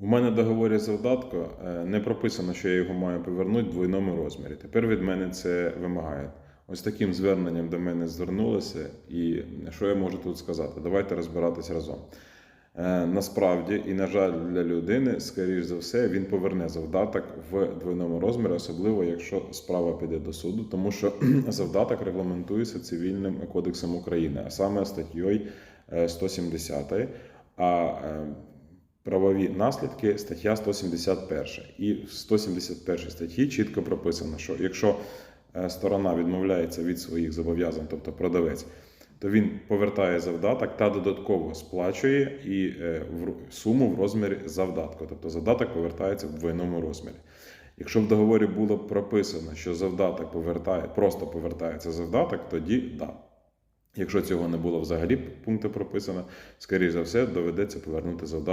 У мене в договорі завдатку е, не прописано, що я його маю повернути в двойному розмірі. Тепер від мене це вимагають. Ось таким зверненням до мене звернулися, і що я можу тут сказати? Давайте розбиратись разом. Е, Насправді, і на жаль, для людини, скоріш за все, він поверне завдаток в двойному розмірі, особливо якщо справа піде до суду, тому що завдаток регламентується цивільним кодексом України, а саме статтєю е, 170. А е, правові наслідки стаття 171. І в 171 статті чітко прописано, що якщо е, сторона відмовляється від своїх зобов'язань, тобто продавець, то він повертає завдаток та додатково сплачує і е, суму в розмірі завдатку. Тобто завдаток повертається в двойному розмірі. Якщо в договорі було прописано, що завдаток повертає, просто повертається завдаток, тоді да. Якщо цього не було взагалі пункту прописано, скоріш за все доведеться повернути завдаток.